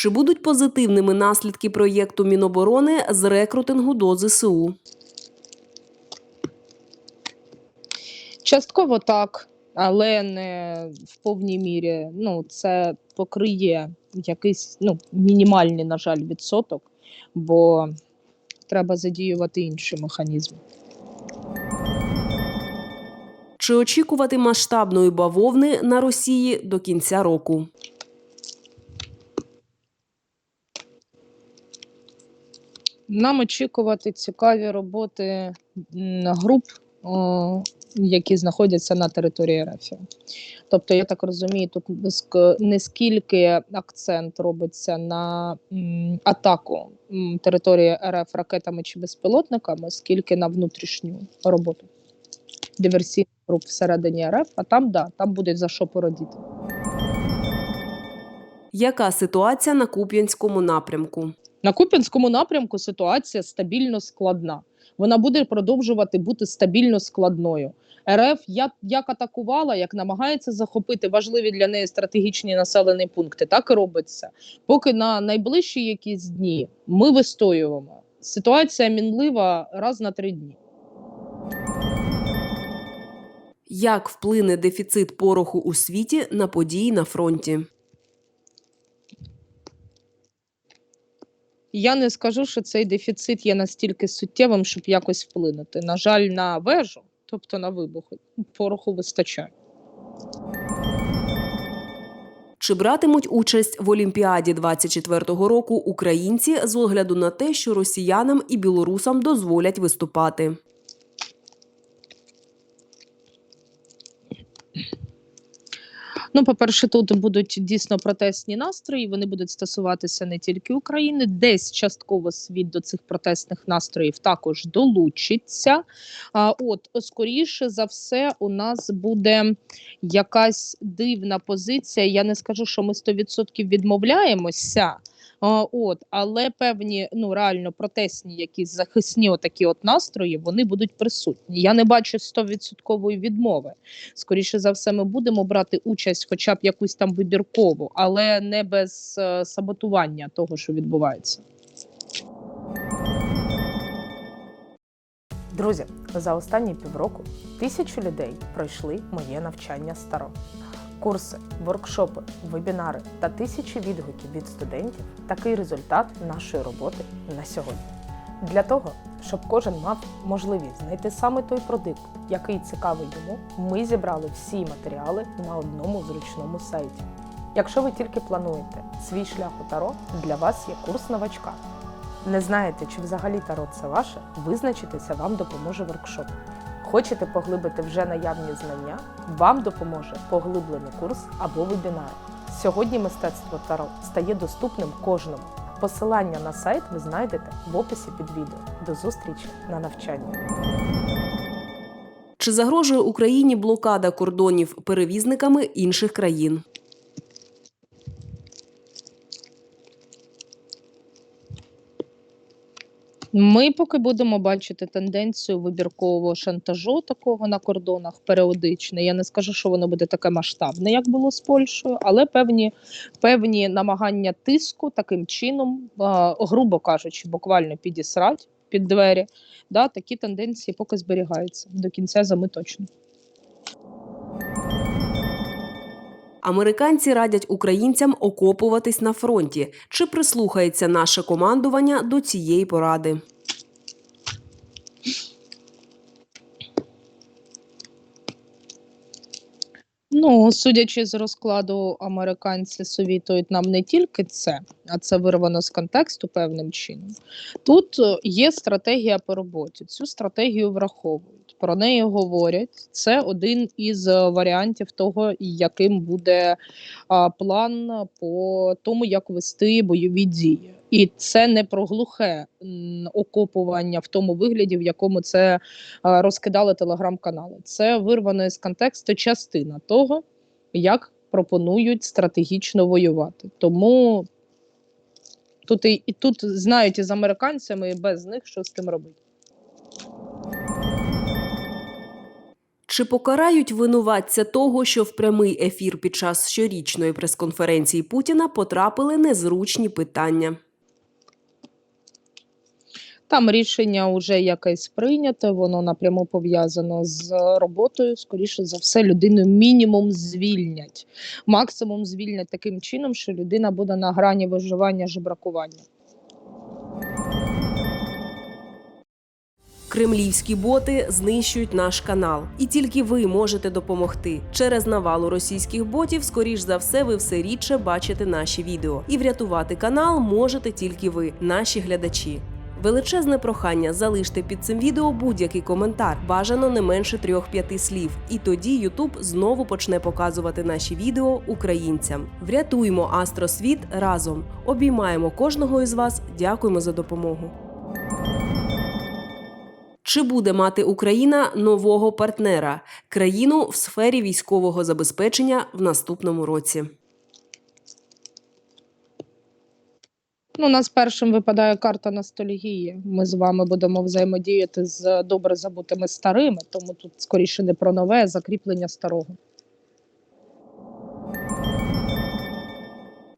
Чи будуть позитивними наслідки проєкту Міноборони з рекрутингу до ЗСУ? Частково так, але не в повній мірі. Ну, це покриє якийсь ну, мінімальний, на жаль, відсоток, бо треба задіювати інші механізми. Чи очікувати масштабної бавовни на Росії до кінця року? Нам очікувати цікаві роботи груп, які знаходяться на території РФ. Тобто, я так розумію, тут не скільки акцент робиться на атаку території РФ ракетами чи безпілотниками, скільки на внутрішню роботу диверсійних груп всередині РФ, а там да, там буде за що породіти. Яка ситуація на Куп'янському напрямку? На Куп'янському напрямку ситуація стабільно складна. Вона буде продовжувати бути стабільно складною. РФ як, як атакувала, як намагається захопити важливі для неї стратегічні населені пункти, так і робиться. Поки на найближчі якісь дні ми вистоюємо. Ситуація мінлива раз на три дні. Як вплине дефіцит пороху у світі на події на фронті? Я не скажу, що цей дефіцит є настільки суттєвим, щоб якось вплинути. На жаль, на вежу, тобто на вибухи, пороху вистачає. Чи братимуть участь в Олімпіаді 24-го року українці з огляду на те, що росіянам і білорусам дозволять виступати? Ну, по-перше, тут будуть дійсно протестні настрої. Вони будуть стосуватися не тільки України, десь частково світ до цих протестних настроїв також долучиться. А от скоріше за все, у нас буде якась дивна позиція. Я не скажу, що ми 100% відмовляємося. От, але певні ну реально протестні, якісь захисні отакі от настрої, вони будуть присутні. Я не бачу 100% відмови. Скоріше за все, ми будемо брати участь, хоча б якусь там вибіркову, але не без е, саботування того, що відбувається. Друзі, за останні півроку тисячі людей пройшли моє навчання старо. Курси, воркшопи, вебінари та тисячі відгуків від студентів такий результат нашої роботи на сьогодні. Для того, щоб кожен мав можливість знайти саме той продукт, який цікавий йому, ми зібрали всі матеріали на одному зручному сайті. Якщо ви тільки плануєте свій шлях у таро, для вас є курс новачка. Не знаєте, чи взагалі таро це ваше, визначитися вам допоможе воркшоп. Хочете поглибити вже наявні знання? Вам допоможе поглиблений курс або вебінар. Сьогодні мистецтво Таро стає доступним кожному. Посилання на сайт ви знайдете в описі під відео. До зустрічі на навчанні. Чи загрожує Україні блокада кордонів перевізниками інших країн? Ми поки будемо бачити тенденцію вибіркового шантажу такого на кордонах періодично. Я не скажу, що воно буде таке масштабне, як було з Польщею, але певні, певні намагання тиску таким чином, грубо кажучи, буквально підісрать під двері. Да, такі тенденції поки зберігаються до кінця зими точно. Американці радять українцям окопуватись на фронті. Чи прислухається наше командування до цієї поради? Ну, судячи з розкладу, американці совітують нам не тільки це, а це вирвано з контексту певним чином. Тут е, є стратегія по роботі. Цю стратегію враховують. Про неї говорять. Це один із е, варіантів того, яким буде план по тому, як вести бойові дії. І це не про глухе окопування в тому вигляді, в якому це розкидали телеграм-канали. Це вирвано із контексту частина того, як пропонують стратегічно воювати. Тому тут і, і тут знають із американцями, і без них що з тим робити. Чи покарають винуватця того, що в прямий ефір під час щорічної прес-конференції Путіна потрапили незручні питання? Там рішення вже якесь прийняте, воно напряму пов'язано з роботою. Скоріше за все, людину мінімум звільнять. Максимум звільнять таким чином, що людина буде на грані виживання жебракування. Кремлівські боти знищують наш канал, і тільки ви можете допомогти. Через навалу російських ботів, скоріш за все, ви все рідше бачите наші відео. І врятувати канал можете тільки ви, наші глядачі. Величезне прохання залиште під цим відео будь-який коментар, бажано не менше трьох-п'яти слів. І тоді Ютуб знову почне показувати наші відео українцям. Врятуймо Астросвіт разом. Обіймаємо кожного із вас. Дякуємо за допомогу. Чи буде мати Україна нового партнера країну в сфері військового забезпечення в наступному році? Ну, у нас першим випадає карта ностальгії. Ми з вами будемо взаємодіяти з добре забутими старими, тому тут скоріше не про нове, а закріплення старого.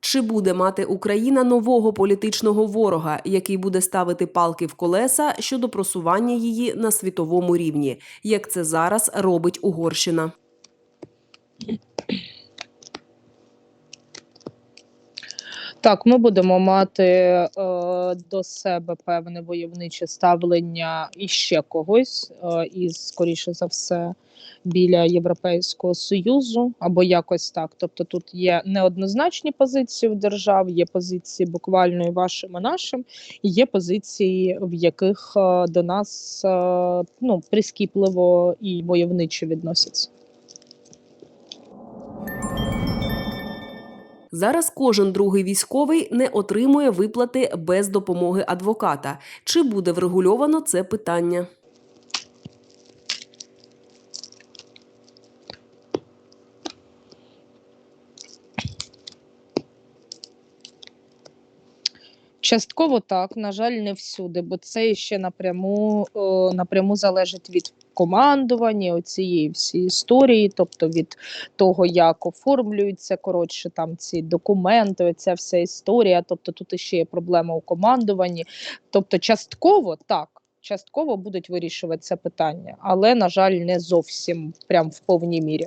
Чи буде мати Україна нового політичного ворога, який буде ставити палки в колеса щодо просування її на світовому рівні, як це зараз робить Угорщина? Так, ми будемо мати е, до себе певне войовниче ставлення іще когось, е, із, скоріше за все, біля Європейського Союзу або якось так. Тобто тут є неоднозначні позиції в держав, є позиції буквально і вашим, і нашим, і є позиції, в яких е, до нас е, ну, прискіпливо і войовниче відносяться. Зараз кожен другий військовий не отримує виплати без допомоги адвоката. Чи буде врегульовано це питання? Частково так, на жаль, не всюди, бо це ще напряму, е, напряму залежить від командування оцієї всі історії, тобто від того, як оформлюються коротше там ці документи, оця вся історія. Тобто тут ще є проблема у командуванні. Тобто, частково так. Частково будуть вирішувати це питання, але на жаль, не зовсім прям в повній мірі.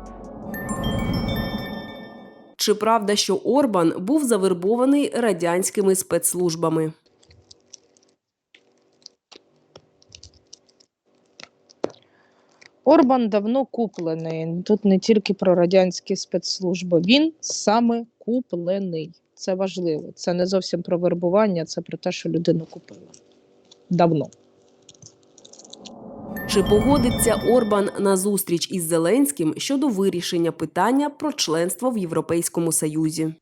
Чи правда, що Орбан був завербований радянськими спецслужбами? Орбан давно куплений. Тут не тільки про радянські спецслужби. Він саме куплений. Це важливо. Це не зовсім про вербування, це про те, що людину купили. Давно. Чи погодиться Орбан на зустріч із Зеленським щодо вирішення питання про членство в Європейському Союзі?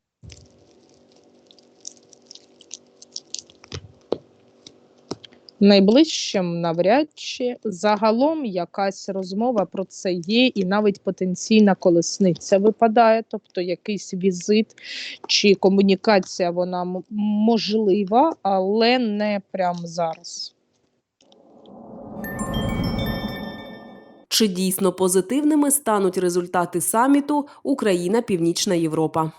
Найближчим навряд чи загалом якась розмова про це є, і навіть потенційна колесниця випадає, тобто якийсь візит чи комунікація вона можлива, але не прямо зараз. Чи дійсно позитивними стануть результати саміту Україна Північна Європа?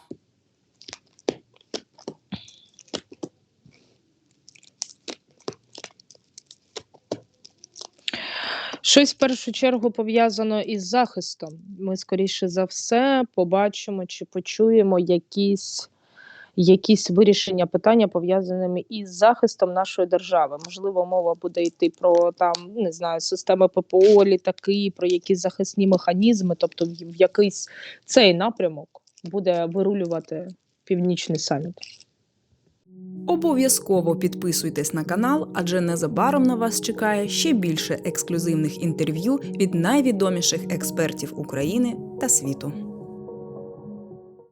Щось в першу чергу пов'язано із захистом. Ми, скоріше за все, побачимо чи почуємо якісь, якісь вирішення питання пов'язаними із захистом нашої держави. Можливо, мова буде йти про там не знаю, системи ППО, літаки, про якісь захисні механізми, тобто в, якийсь цей напрямок буде вирулювати північний саміт. Обов'язково підписуйтесь на канал, адже незабаром на вас чекає ще більше ексклюзивних інтерв'ю від найвідоміших експертів України та світу.